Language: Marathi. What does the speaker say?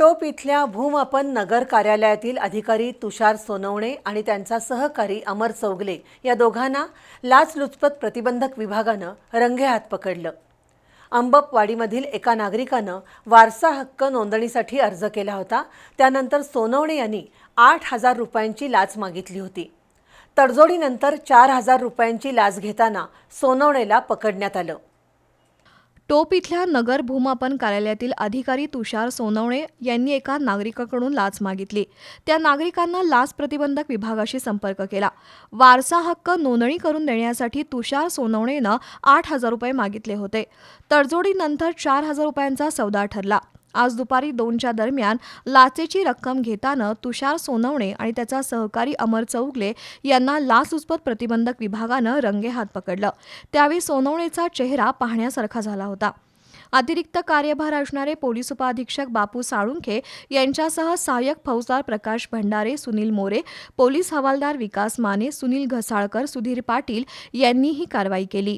टोप इथल्या भूमापन नगर कार्यालयातील अधिकारी तुषार सोनवणे आणि त्यांचा सहकारी अमर चौगले या दोघांना लाचलुचपत प्रतिबंधक विभागानं रंगेहात पकडलं. अंबपवाडीमधील एका नागरिकानं वारसा हक्क नोंदणीसाठी अर्ज केला होता. त्यानंतर सोनवणे यांनी आठ हजार रुपयांची लाच मागितली होती. तडजोडीनंतर चार हजार रुपयांची लाच घेताना सोनवणेला पकडण्यात आलं. टोप इथल्या नगर भूमापन कार्यालयातील अधिकारी तुषार सोनवणे यांनी एका नागरिकाकडून लाच मागितली. त्या नागरिकांना लाच प्रतिबंधक विभागाशी संपर्क केला. वारसा हक्क नोंदणी करून देण्यासाठी तुषार सोनवणेनं आठ हजार रुपये मागितले होते. तडजोडीनंतर चार हजार रुपयांचा सौदा ठरला. आज दुपारी दोनच्या दरम्यान लाचेची रक्कम घेताना तुषार सोनवणे आणि त्याचा सहकारी अमर चौगले यांना लाचलुचपत प्रतिबंधक विभागानं रंगेहात पकडलं. त्यावेळी सोनवणेचा चेहरा पाहण्यासारखा झाला होता. अतिरिक्त कार्यभार असणारे पोलीस उपाधीक्षक बापू साळुंखे यांच्यासह सहाय्यक फौजदार प्रकाश भंडारे सुनील मोरे पोलीस हवालदार विकास माने सुनील घसाळकर सुधीर पाटील यांनी ही कारवाई केली.